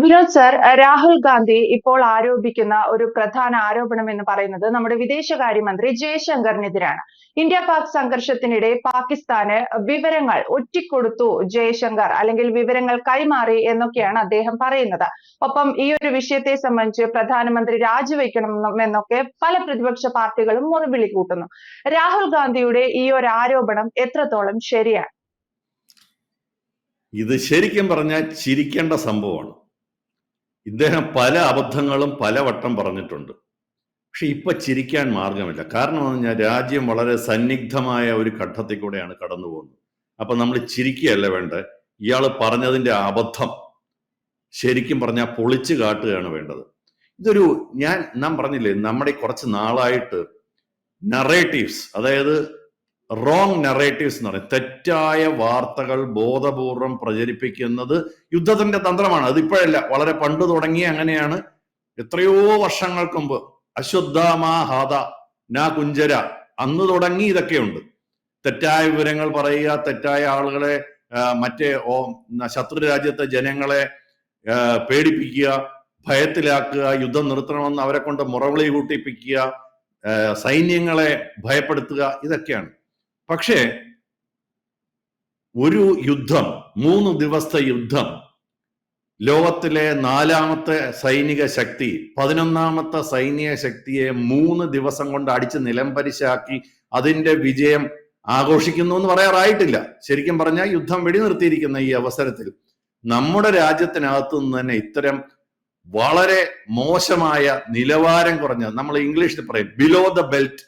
Vinod sir Rahul Gandhi ഇപ്പോൾ ആരോപിക്കുന്ന ഒരു പ്രധാന ആരോപണം എന്ന് പറയുന്നത് നമ്മുടെ വിദേശകാര്യമന്ത്രി ജയശങ്കറിനെതിരാണ്. ഇന്ത്യ പാക് സംഘർഷത്തിനിടെ പാകിസ്ഥാന് വിവരങ്ങൾ ഒറ്റിക്കൊടുത്തു ജയശങ്കർ അല്ലെങ്കിൽ വിവരങ്ങൾ കൈമാറി എന്നൊക്കെയാണ് അദ്ദേഹം പറയുന്നത്. ഒപ്പം ഈ ഒരു വിഷയത്തെ സംബന്ധിച്ച് പ്രധാനമന്ത്രി രാജിവെക്കണം എന്നൊക്കെ പല പ്രതിപക്ഷ പാർട്ടികളും മുറിവിളി കൂട്ടുന്നു. രാഹുൽ ഗാന്ധിയുടെ ഈ ഒരു ആരോപണം എത്രത്തോളം ശരിയാണ്? ഇത് ശരിക്കും പറഞ്ഞാൽ ചിരിക്കേണ്ട സംഭവമാണ്. ഇദ്ദേഹം പല അബദ്ധങ്ങളും പലവട്ടം പറഞ്ഞിട്ടുണ്ട്. പക്ഷെ ഇപ്പൊ ചിരിക്കാൻ മാർഗമില്ല. കാരണം എന്ന് പറഞ്ഞാൽ രാജ്യം വളരെ സന്നിഗ്ധമായ ഒരു ഘട്ടത്തിൽ കൂടെയാണ് കടന്നു പോകുന്നത്. അപ്പൊ നമ്മൾ ചിരിക്കുകയല്ല വേണ്ടത്. ഇയാൾ പറഞ്ഞതിന്റെ അബദ്ധം ശരിക്കും പറഞ്ഞാൽ പൊളിച്ചു കാട്ടുകയാണ് വേണ്ടത്. ഇതൊരു ഞാൻ നാം പറഞ്ഞില്ലേ നമ്മുടെ കുറച്ച് നാളായിട്ട് നറേറ്റീവ്സ് അതായത് റോങ് നറേറ്റീവ്സ് എന്ന് പറയും. തെറ്റായ വാർത്തകൾ ബോധപൂർവം പ്രചരിപ്പിക്കുന്നത് യുദ്ധത്തിന്റെ തന്ത്രമാണ്. അതിപ്പോഴല്ല വളരെ പണ്ട് തുടങ്ങി അങ്ങനെയാണ്. എത്രയോ വർഷങ്ങൾക്ക് മുമ്പ് അശ്വദ്ധമാഹാദ ഹാദ നാ കുഞ്ചര അന്ന് തുടങ്ങി ഇതൊക്കെയുണ്ട്. തെറ്റായ വിവരങ്ങൾ പറയുക തെറ്റായ ആളുകളെ മറ്റേ ഓ ശത്രു രാജ്യത്തെ ജനങ്ങളെ പേടിപ്പിക്കുക ഭയത്തിലാക്കുക യുദ്ധം നിർത്തണമെന്ന് അവരെ കൊണ്ട് മുറവിളി കൂട്ടിപ്പിക്കുക സൈന്യങ്ങളെ ഭയപ്പെടുത്തുക ഇതൊക്കെയാണ്. പക്ഷേ ഒരു യുദ്ധം മൂന്ന് ദിവസത്തെ യുദ്ധം ലോകത്തിലെ നാലാമത്തെ സൈനിക ശക്തി പതിനൊന്നാമത്തെ സൈനിക ശക്തിയെ മൂന്ന് ദിവസം കൊണ്ട് അടിച്ച് നിലംപരിശാക്കി അതിന്റെ വിജയം ആഘോഷിക്കുന്നു എന്ന് പറയാറായിട്ടില്ല. ശരിക്കും പറഞ്ഞാൽ യുദ്ധം വെടിനിർത്തിയിരിക്കുന്ന ഈ അവസരത്തിൽ നമ്മുടെ രാജ്യത്തിനകത്ത് നിന്ന് തന്നെ ഇത്തരം വളരെ മോശമായ നിലവാരം കുറഞ്ഞ നമ്മൾ ഇംഗ്ലീഷിൽ പറയും ബിലോ ദ ബെൽറ്റ്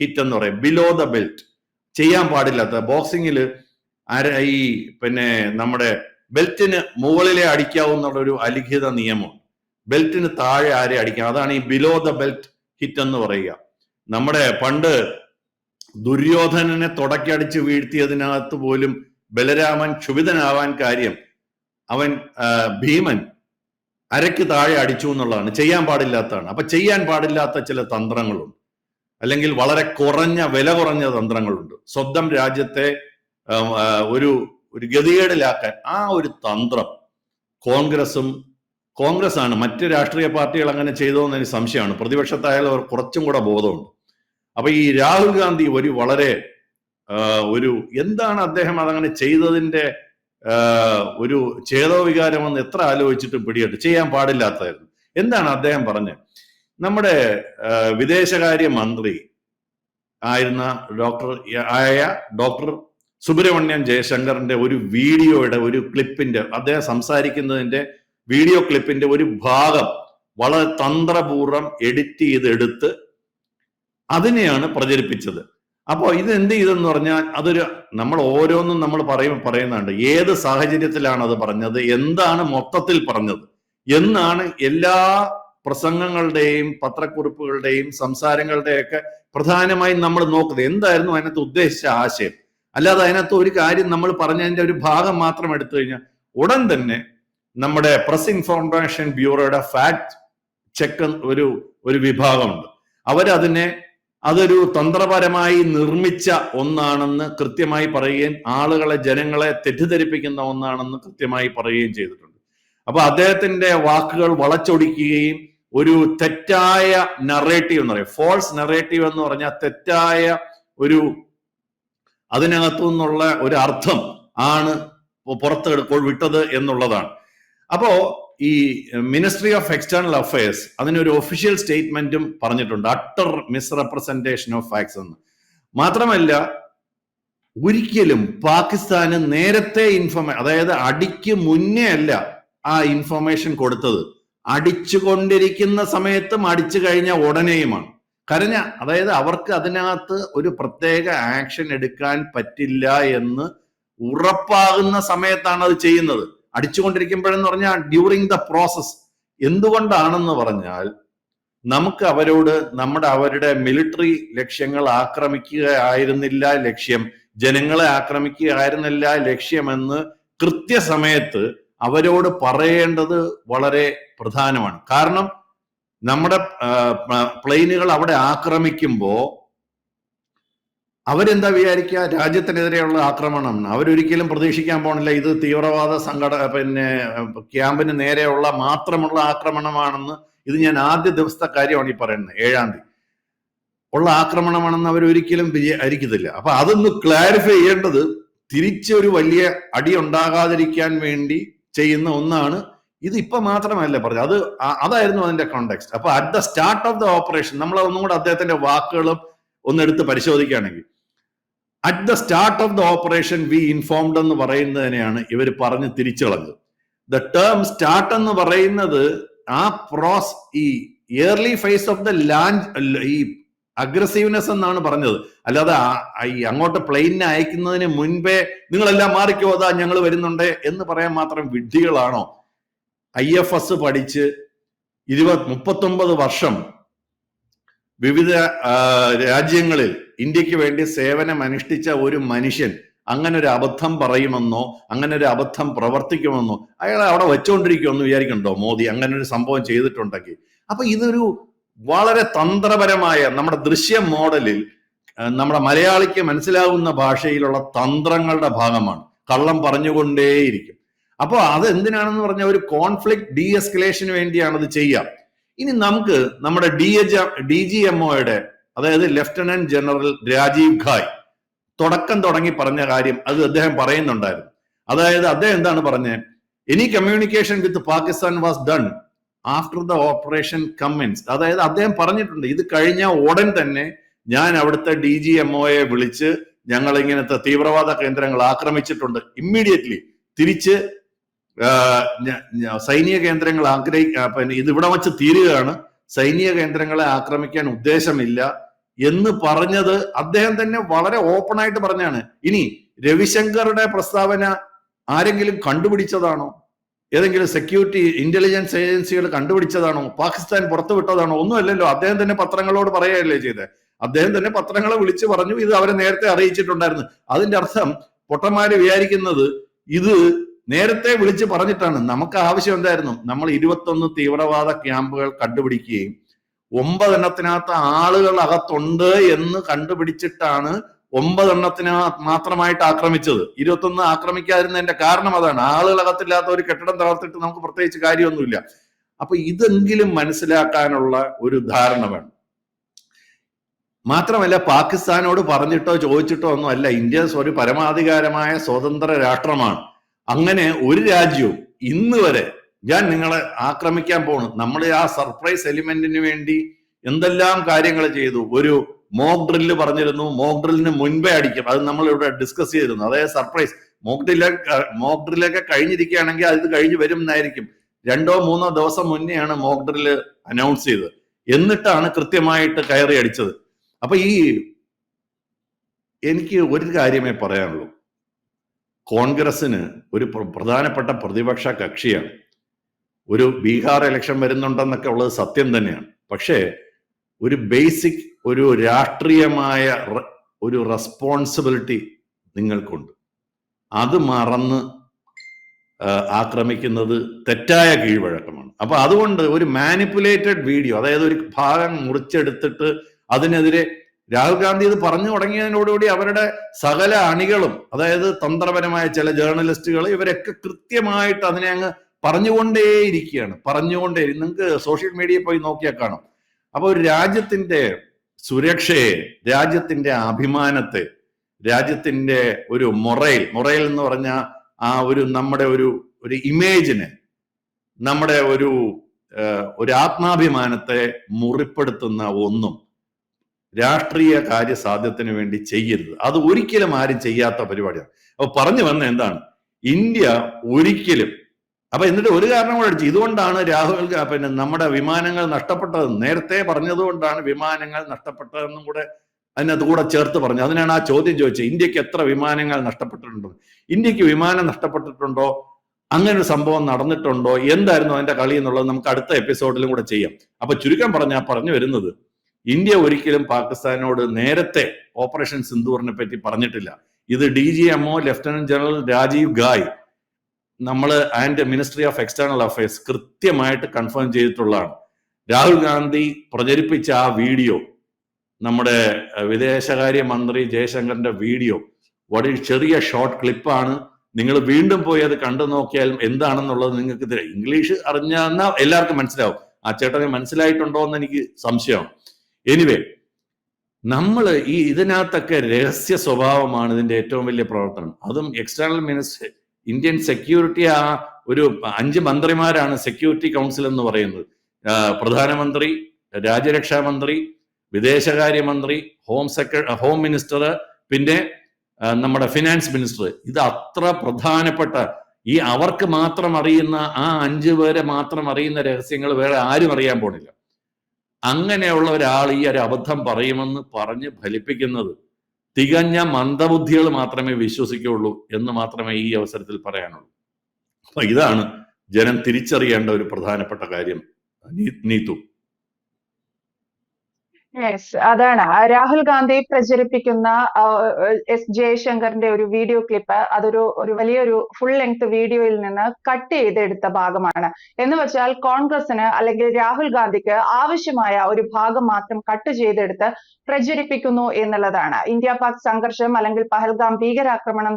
ഹിറ്റ് എന്ന് പറയും ബിലോ ദ ബെൽറ്റ് ചെയ്യാൻ പാടില്ലാത്ത. ബോക്സിങ്ങിൽ ഈ പിന്നെ നമ്മുടെ ബെൽറ്റിന് മുകളിലെ അടിക്കാവുന്ന ഒരു അലിഖിത നിയമം ബെൽറ്റിന് താഴെ ആരെ അടിക്കാം? അതാണ് ഈ ബിലോ ദ ബെൽറ്റ് ഹിറ്റ് എന്ന് പറയുക. നമ്മുടെ പണ്ട് ദുര്യോധനനെ തുടക്കടിച്ച് വീഴ്ത്തിയതിനകത്ത് പോലും ബലരാമൻ ക്ഷുഭിതനാവാൻ കാര്യം അവൻ ഭീമൻ അരയ്ക്ക് താഴെ അടിച്ചു എന്നുള്ളതാണ്. ചെയ്യാൻ പാടില്ലാത്തതാണ്. അപ്പൊ ചെയ്യാൻ പാടില്ലാത്ത ചില തന്ത്രങ്ങളുണ്ട്. അല്ലെങ്കിൽ വളരെ കുറഞ്ഞ വില കുറഞ്ഞ തന്ത്രങ്ങളുണ്ട്. സ്വന്തം രാജ്യത്തെ ഒരു ഒരു ഗതികേടിലാക്കാൻ ആ ഒരു തന്ത്രം കോൺഗ്രസും കോൺഗ്രസ് ആണ് മറ്റ് രാഷ്ട്രീയ പാർട്ടികൾ അങ്ങനെ ചെയ്തോ എനിക്ക് സംശയമാണ്. പ്രതിപക്ഷത്തായാലും അവർ കുറച്ചും കൂടെ ബോധമുണ്ട്. അപ്പൊ ഈ രാഹുൽ ഗാന്ധി ഒരു വളരെ ഒരു എന്താണ് അദ്ദേഹം അതങ്ങനെ ചെയ്തതിന്റെ ഒരു ചേതോ വികാരമെന്ന് എത്ര ആലോചിച്ചിട്ടും പിടിയിട്ട് ചെയ്യാൻ പാടില്ലാത്തതായിരുന്നു. എന്താണ് അദ്ദേഹം പറഞ്ഞത്? നമ്മുടെ വിദേശകാര്യ മന്ത്രി ആയിരുന്ന ഡോക്ടർ ആയ ഡോക്ടർ സുബ്രഹ്മണ്യം ജയശങ്കറിന്റെ ഒരു വീഡിയോയുടെ ഒരു ക്ലിപ്പിന്റെ അദ്ദേഹം സംസാരിക്കുന്നതിന്റെ വീഡിയോ ക്ലിപ്പിന്റെ ഒരു ഭാഗം വളരെ തന്ത്രപൂർവം എഡിറ്റ് ചെയ്തെടുത്ത് അതിനെയാണ് പ്രചരിപ്പിച്ചത്. അപ്പോൾ ഇത് എന്ത് ചെയ്തെന്ന് പറഞ്ഞാൽ അതൊരു നമ്മൾ ഓരോന്നും നമ്മൾ പറയും പറയുന്നുണ്ട്. ഏത് സാഹചര്യത്തിലാണ് അത് പറഞ്ഞത്? എന്താണ് മൊത്തത്തിൽ പറഞ്ഞത്? എന്നാണ് എല്ലാ പ്രസംഗങ്ങളുടെയും പത്രക്കുറിപ്പുകളുടെയും സംസാരങ്ങളുടെയൊക്കെ പ്രധാനമായും നമ്മൾ നോക്കുന്നത്. എന്തായിരുന്നു അതിനകത്ത് ഉദ്ദേശിച്ച ആശയം? അല്ലാതെ അതിനകത്ത് ഒരു കാര്യം നമ്മൾ പറഞ്ഞതിന്റെ ഒരു ഭാഗം മാത്രം എടുത്തു കഴിഞ്ഞാൽ ഉടൻ തന്നെ നമ്മുടെ പ്രസ് ഇൻഫോർമേഷൻ ബ്യൂറോയുടെ ഫാക്ട് ചെക്ക് ഒരു ഒരു വിഭാഗമുണ്ട്. അവരതിനെ അതൊരു തന്ത്രപരമായി നിർമ്മിച്ച ഒന്നാണെന്ന് കൃത്യമായി പറയുകയും ആളുകളെ ജനങ്ങളെ തെറ്റിദ്ധരിപ്പിക്കുന്ന ഒന്നാണെന്ന് കൃത്യമായി പറയുകയും ചെയ്തിട്ടുണ്ട്. അപ്പൊ അദ്ദേഹത്തിന്റെ വാക്കുകൾ വളച്ചൊടിക്കുകയും ഒരു തെറ്റായ നറേറ്റീവ് എന്ന് പറയും. ഫോൾസ് നറേറ്റീവ് എന്ന് പറഞ്ഞാൽ തെറ്റായ ഒരു അതിനകത്തു നിന്നുള്ള ഒരു അർത്ഥം ആണ് പുറത്ത് വിട്ടത് എന്നുള്ളതാണ്. അപ്പോ ഈ മിനിസ്ട്രി ഓഫ് എക്സ്റ്റേണൽ അഫയേഴ്സ് അതിനൊരു ഒഫീഷ്യൽ സ്റ്റേറ്റ്മെന്റും പറഞ്ഞിട്ടുണ്ട്. അട്ടർ മിസ്റെപ്രസെന്റേഷൻ ഓഫ് ഫാക്ട്സ് എന്ന്. മാത്രമല്ല ഒരിക്കലും പാകിസ്ഥാന് നേരത്തെ ഇൻഫർമേഷൻ അതായത് അടിക്ക് മുന്നേ അല്ല ആ ഇൻഫർമേഷൻ കൊടുത്തത്. അടിച്ചുകൊണ്ടിരിക്കുന്ന സമയത്തും അടിച്ചു കഴിഞ്ഞ ഉടനെയുമാണ്. കരഞ്ഞ അതായത് അവർക്ക് അതിനകത്ത് ഒരു പ്രത്യേക ആക്ഷൻ എടുക്കാൻ പറ്റില്ല എന്ന് ഉറപ്പാകുന്ന സമയത്താണ് അത് ചെയ്യുന്നത്. അടിച്ചുകൊണ്ടിരിക്കുമ്പോഴെന്ന് പറഞ്ഞാൽ ഡ്യൂറിങ് ദ പ്രോസസ് എന്തുകൊണ്ടാണെന്ന് പറഞ്ഞാൽ നമുക്ക് അവരോട് നമ്മുടെ അവരുടെ മിലിറ്ററി ലക്ഷ്യങ്ങൾ ആക്രമിക്കുകയായിരുന്നില്ല ലക്ഷ്യം ജനങ്ങളെ ആക്രമിക്കുകയായിരുന്നില്ല ലക്ഷ്യമെന്ന് കൃത്യസമയത്ത് അവരോട് പറയേണ്ടത് വളരെ പ്രധാനമാണ്. കാരണം നമ്മുടെ പ്ലെയിനുകൾ അവിടെ ആക്രമിക്കുമ്പോൾ അവരെന്താ വിചാരിക്കുക രാജ്യത്തിനെതിരെയുള്ള ആക്രമണം. അവരൊരിക്കലും പ്രതീക്ഷിക്കാൻ പോണില്ല. ഇത് തീവ്രവാദ സംഘട പിന്നെ ക്യാമ്പിന് നേരെയുള്ള മാത്രമുള്ള ആക്രമണമാണെന്ന് ഇത് ഞാൻ ആദ്യ ദിവസത്തെ കാര്യമാണ് ഈ പറയുന്നത് ഏഴാം തീയതി. ഉള്ള ആക്രമണമാണെന്ന് അവരൊരിക്കലും വിചാരിക്കത്തില്ല അപ്പൊ അതൊന്ന് ക്ലാരിഫൈ ചെയ്യേണ്ടത് തിരിച്ചൊരു വലിയ അടി ഉണ്ടാകാതിരിക്കാൻ വേണ്ടി ചെയ്യുന്ന ഒന്നാണ് ഇത് ഇപ്പൊ മാത്രമല്ല പറഞ്ഞു അത് അതായിരുന്നു അതിന്റെ കോണ്ടെക്സ്റ്റ് അപ്പൊ at the start of the operation നമ്മൾ ഒന്നും കൂടെ അദ്ദേഹത്തിന്റെ വാക്കുകളും ഒന്ന് എടുത്ത് പരിശോധിക്കുകയാണെങ്കിൽ at the start of the operation we informed എന്ന് പറയുന്നതിനെയാണ് ഇവർ പറഞ്ഞ് തിരിച്ചളഞ്ഞത്. ദ ടേം സ്റ്റാർട്ട് എന്ന് പറയുന്നത് ആ പ്രോസ് ഈ early phase of the land ഈ അഗ്രസീവ്നെസ് എന്നാണ് പറഞ്ഞത്. അല്ലാതെ ഈ അങ്ങോട്ട് പ്ലെയിനിനെ അയക്കുന്നതിന് മുൻപേ നിങ്ങളെല്ലാം മാറിക്കോ അതാ ഞങ്ങൾ വരുന്നുണ്ട് എന്ന് പറയാൻ മാത്രം വിഡ്ഢികളാണോ? ഐ എഫ് എസ് പഠിച്ച് ഇരുപത് മുപ്പത്തൊമ്പത് വർഷം വിവിധ രാജ്യങ്ങളിൽ ഇന്ത്യയ്ക്ക് വേണ്ടി സേവനം അനുഷ്ഠിച്ച ഒരു മനുഷ്യൻ അങ്ങനെ ഒരു അബദ്ധം പറയുമെന്നോ അങ്ങനെ ഒരു അബദ്ധം പ്രവർത്തിക്കുമെന്നോ അയാൾ അവിടെ വെച്ചുകൊണ്ടിരിക്കുമെന്ന് വിചാരിക്കണ്ടോ മോദി? അങ്ങനെ ഒരു സംഭവം ചെയ്തിട്ടുണ്ടെങ്കിൽ. അപ്പൊ ഇതൊരു വളരെ തന്ത്രപരമായ നമ്മുടെ ദൃശ്യ മോഡലിൽ നമ്മുടെ മലയാളിക്ക് മനസ്സിലാകുന്ന ഭാഷയിലുള്ള തന്ത്രങ്ങളുടെ ഭാഗമാണ്. കള്ളം പറഞ്ഞുകൊണ്ടേയിരിക്കും. അപ്പോൾ അത് എന്തിനാണെന്ന് പറഞ്ഞാൽ ഒരു കോൺഫ്ലിക്ട് ഡി എസ്കലേഷന് വേണ്ടിയാണ് അത് ചെയ്യുക ഇനി നമുക്ക് നമ്മുടെ D H D G M ഒയുടെ അതായത് ലഫ്റ്റനന്റ് ജനറൽ രാജീവ് ഖായ് തുടക്കം തുടങ്ങി പറഞ്ഞ കാര്യം അത് അദ്ദേഹം പറയുന്നുണ്ടായിരുന്നു. അതായത് അദ്ദേഹം എന്താണ് പറഞ്ഞത് any communication with Pakistan was done after the operation commence അതായത് അദ്ദേഹം പറഞ്ഞിട്ടുണ്ട് ഇത് കഴിഞ്ഞ ഉടൻ തന്നെ ഞാൻ അവിടുത്തെ ഡി ജി എം ഒയെ വിളിച്ച് ഞങ്ങൾ ഇങ്ങനത്തെ തീവ്രവാദ കേന്ദ്രങ്ങൾ ആക്രമിച്ചിട്ടുണ്ട്. ഇമ്മീഡിയറ്റ്ലി തിരിച്ച് സൈനിക കേന്ദ്രങ്ങൾ ആഗ്രഹി പിന്നെ ഇത് ഇവിടെ വച്ച് തീരുകയാണ്. സൈനിക കേന്ദ്രങ്ങളെ ആക്രമിക്കാൻ ഉദ്ദേശമില്ല എന്ന് പറഞ്ഞത് അദ്ദേഹം തന്നെ വളരെ ഓപ്പൺ ആയിട്ട് പറഞ്ഞാണ്. ഇനി രവിശങ്കറുടെ പ്രസ്താവന ആരെങ്കിലും കണ്ടുപിടിച്ചതാണോ? ഏതെങ്കിലും സെക്യൂരിറ്റി ഇന്റലിജൻസ് ഏജൻസികൾ കണ്ടുപിടിച്ചതാണോ? പാകിസ്ഥാൻ പുറത്തുവിട്ടതാണോ ഒന്നുമല്ലല്ലോ. അദ്ദേഹം തന്നെ പത്രങ്ങളോട് പറയുകയല്ലേ ചെയ്തത് അദ്ദേഹം തന്നെ പത്രങ്ങളെ വിളിച്ചു പറഞ്ഞു ഇത് അവരെ നേരത്തെ അറിയിച്ചിട്ടുണ്ടായിരുന്നു. അതിന്റെ അർത്ഥം പൊട്ടന്മാര് വിചാരിക്കുന്നത് ഇത് നേരത്തെ വിളിച്ച് പറഞ്ഞിട്ടാണ്. നമുക്ക് ആവശ്യം എന്തായിരുന്നു? നമ്മൾ ഇരുപത്തൊന്ന് തീവ്രവാദ ക്യാമ്പുകൾ കണ്ടുപിടിക്കുകയും ഒമ്പതെണ്ണത്തിനകത്ത് ആളുകൾ അകത്തുണ്ട് എന്ന് കണ്ടുപിടിച്ചിട്ടാണ് ഒമ്പതെണ്ണത്തിന് മാത്രമായിട്ട് ആക്രമിച്ചത്. ഇരുപത്തൊന്ന് ആക്രമിക്കാതിരുന്നതിന്റെ കാരണം അതാണ്. ആളുകൾ അകത്തില്ലാത്ത ഒരു കെട്ടിടം തളർത്തിട്ട് നമുക്ക് പ്രത്യേകിച്ച് കാര്യമൊന്നുമില്ല. അപ്പൊ ഇതെങ്കിലും മനസ്സിലാക്കാനുള്ള ഒരു ധാരണ വേണം. മാത്രമല്ല പാകിസ്ഥാനോട് പറഞ്ഞിട്ടോ ചോദിച്ചിട്ടോ ഒന്നും അല്ല. ഇന്ത്യ ഒരു പരമാധികാരമായ സ്വതന്ത്ര രാഷ്ട്രമാണ്. അങ്ങനെ ഒരു രാജ്യവും ഇന്ന് വരെ ഞാൻ നിങ്ങളെ ആക്രമിക്കാൻ പോണു. നമ്മൾ ആ സർപ്രൈസ് എലിമെന്റിന് വേണ്ടി എന്തെല്ലാം കാര്യങ്ങൾ ചെയ്തു. ഒരു മോക്ക് ഡ്രില്ല് പറഞ്ഞിരുന്നു. മോക്ക് ഡ്രില്ലിന് മുൻപേ അടിക്കും. അത് നമ്മൾ ഇവിടെ ഡിസ്കസ് ചെയ്തിരുന്നു അതായത് സർപ്രൈസ് മോക്ക് ഡ്രില്ല മോക്ക് ഡ്രില്ലൊക്കെ കഴിഞ്ഞിരിക്കുകയാണെങ്കിൽ അത് കഴിഞ്ഞ് വരും എന്നായിരിക്കും. രണ്ടോ മൂന്നോ ദിവസം മുന്നെയാണ് മോക്ക് ഡ്രില്ല് അനൗൺസ് ചെയ്തത്. എന്നിട്ടാണ് കൃത്യമായിട്ട് കയറി അടിച്ചത്. അപ്പൊ ഈ എനിക്ക് ഒരു കാര്യമേ പറയാനുള്ളൂ. കോൺഗ്രസിന് ഒരു പ്ര- പ്രധാനപ്പെട്ട പ്രതിപക്ഷ കക്ഷിയാണ്. ഒരു ബീഹാർ ഇലക്ഷൻ വരുന്നുണ്ടെന്നൊക്കെ ഉള്ളത് സത്യം തന്നെയാണ്. പക്ഷേ ഒരു ബേസിക് ഒരു രാഷ്ട്രീയമായ ഒരു റെസ്പോൺസിബിലിറ്റി നിങ്ങൾക്കുണ്ട്. അത് മറന്ന് ആക്രമിക്കുന്നത് തെറ്റായ കീഴ്വഴക്കമാണ്. അപ്പൊ അതുകൊണ്ട് ഒരു മാനിപ്പുലേറ്റഡ് വീഡിയോ അതായത് ഒരു ഭാഗം മുറിച്ചെടുത്തിട്ട് അതിനെതിരെ രാഹുൽ ഗാന്ധി ഇത് പറഞ്ഞു തുടങ്ങിയതിനോടുകൂടി അവരുടെ സകല അണികളും അതായത് തന്ത്രപരമായ ചില ജേർണലിസ്റ്റുകൾ ഇവരൊക്കെ കൃത്യമായിട്ട് അതിനെ അങ്ങ് പറഞ്ഞുകൊണ്ടേയിരിക്കുകയാണ്. പറഞ്ഞുകൊണ്ടേ നിങ്ങൾക്ക് സോഷ്യൽ മീഡിയയിൽ പോയി നോക്കിയാൽ കാണും. അപ്പൊ ഒരു രാജ്യത്തിന്റെ സുരക്ഷയെ രാജ്യത്തിന്റെ അഭിമാനത്തെ രാജ്യത്തിന്റെ ഒരു മൊറയിൽ മൊറയിൽ എന്ന് പറഞ്ഞ ആ ഒരു നമ്മുടെ ഒരു ഒരു ഇമേജിനെ നമ്മുടെ ഒരു ഒരു ആത്മാഭിമാനത്തെ മുറിപ്പെടുത്തുന്ന ഒന്നും രാഷ്ട്രീയ കാര്യ കാര്യസാധ്യത്തിന് വേണ്ടി ചെയ്യരുത്. അത് ഒരിക്കലും ആരും ചെയ്യാത്ത പരിപാടിയാണ്. അപ്പൊ പറഞ്ഞു വന്ന എന്താണ്? ഇന്ത്യ ഒരിക്കലും. അപ്പൊ എന്നിട്ട് ഒരു കാരണം കൂടെ അടിച്ചു. ഇതുകൊണ്ടാണ് രാഹുൽ പിന്നെ നമ്മുടെ വിമാനങ്ങൾ നഷ്ടപ്പെട്ടത്. നേരത്തെ പറഞ്ഞതുകൊണ്ടാണ് വിമാനങ്ങൾ നഷ്ടപ്പെട്ടതെന്നും കൂടെ അതിനകത്ത് കൂടെ ചേർത്ത് പറഞ്ഞു. അതിനാണ് ആ ചോദ്യം ചോദിച്ചത്. ഇന്ത്യയ്ക്ക് എത്ര വിമാനങ്ങൾ നഷ്ടപ്പെട്ടിട്ടുണ്ടോ? ഇന്ത്യയ്ക്ക് വിമാനം നഷ്ടപ്പെട്ടിട്ടുണ്ടോ? അങ്ങനെ ഒരു സംഭവം നടന്നിട്ടുണ്ടോ? എന്തായിരുന്നു അതിന്റെ കളി എന്നുള്ളത് നമുക്ക് അടുത്ത എപ്പിസോഡിലും കൂടെ ചെയ്യാം. അപ്പൊ ചുരുക്കം പറഞ്ഞാൽ പറഞ്ഞു വരുന്നത് ഇന്ത്യ ഒരിക്കലും പാകിസ്ഥാനോട് നേരത്തെ ഓപ്പറേഷൻ സിന്ദൂറിനെ പറ്റി പറഞ്ഞിട്ടില്ല. ഇത് D G MO lieutenant general Rajiv Ghai നമ്മൾ and ministry of external affairs കൃത്യമായിട്ട് കൺഫേം ചെയ്തിട്ടുള്ളതാണ്. രാഹുൽ ഗാന്ധി പ്രചരിപ്പിച്ച ആ വീഡിയോ നമ്മുടെ വിദേശകാര്യ മന്ത്രി ജയശങ്കറിന്റെ വീഡിയോ വളരെ ചെറിയ ഷോർട്ട് ക്ലിപ്പാണ് നിങ്ങൾ വീണ്ടും പോയി അത് കണ്ടു നോക്കിയാൽ എന്താണെന്നുള്ളത് നിങ്ങൾക്ക് ഇംഗ്ലീഷ് അറിഞ്ഞാൽ എല്ലാവർക്കും മനസ്സിലാവും. ആ ചേട്ടനെ മനസ്സിലായിട്ടുണ്ടോ എന്ന് എനിക്ക് സംശയമാണ്. എനിവേ നമ്മൾ ഈ ഇതിനകത്തൊക്കെ രഹസ്യ സ്വഭാവമാണ് ഇതിന്റെ ഏറ്റവും വലിയ പ്രവർത്തനം. അതും എക്സ്റ്റേണൽ മിനിസ്റ്റർ ഇന്ത്യൻ സെക്യൂരിറ്റി ആ ഒരു അഞ്ച് മന്ത്രിമാരാണ് സെക്യൂരിറ്റി കൗൺസിൽ എന്ന് പറയുന്നത്. പ്രധാനമന്ത്രി രാജ്യരക്ഷാ മന്ത്രി വിദേശകാര്യമന്ത്രി ഹോം സെക്ര ഹോം മിനിസ്റ്റർ പിന്നെ നമ്മുടെ ഫിനാൻസ് മിനിസ്റ്റർ ഇത് അത്ര പ്രധാനപ്പെട്ട ഈ അവർക്ക് മാത്രം അറിയുന്ന ആ അഞ്ചു പേരെ മാത്രം അറിയുന്ന രഹസ്യങ്ങൾ വേറെ ആരും അറിയാൻ പോണില്ല. അങ്ങനെയുള്ള ഒരാൾ ഈ ഒരു അബദ്ധം പറയുമെന്ന് പറഞ്ഞ് ഫലിപ്പിക്കുന്നത് തികഞ്ഞ മന്ദബുദ്ധികൾ മാത്രമേ വിശ്വസിക്കുകയുള്ളൂ എന്ന് മാത്രമേ ഈ അവസരത്തിൽ പറയാനുള്ളൂ. അപ്പൊ ഇതാണ് ജനം തിരിച്ചറിയേണ്ട ഒരു പ്രധാനപ്പെട്ട കാര്യം. നീ- നീതു. യെസ് അതാണ്. രാഹുൽ ഗാന്ധി പ്രചരിപ്പിക്കുന്ന എസ് ജയശങ്കറിന്റെ ഒരു വീഡിയോ ക്ലിപ്പ് അതൊരു ഒരു വലിയൊരു ഫുൾ ലെങ്ത് വീഡിയോയിൽ നിന്ന് കട്ട് ചെയ്തെടുത്ത ഭാഗമാണ്. എന്ന് വെച്ചാൽ കോൺഗ്രസിന് അല്ലെങ്കിൽ രാഹുൽ ഗാന്ധിക്ക് ആവശ്യമായ ഒരു ഭാഗം മാത്രം കട്ട് ചെയ്തെടുത്ത് പ്രചരിപ്പിക്കുന്നു എന്നുള്ളതാണ്. ഇന്ത്യ പാക് സംഘർഷം അല്ലെങ്കിൽ പഹൽഗാം ഭീകരാക്രമണം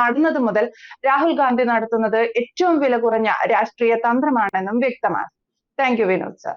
നടന്നത് മുതൽ രാഹുൽ ഗാന്ധി നടത്തുന്നത് ഏറ്റവും വില കുറഞ്ഞ രാഷ്ട്രീയ തന്ത്രമാണെന്നും വ്യക്തമാണ്. Thank you Vinod sir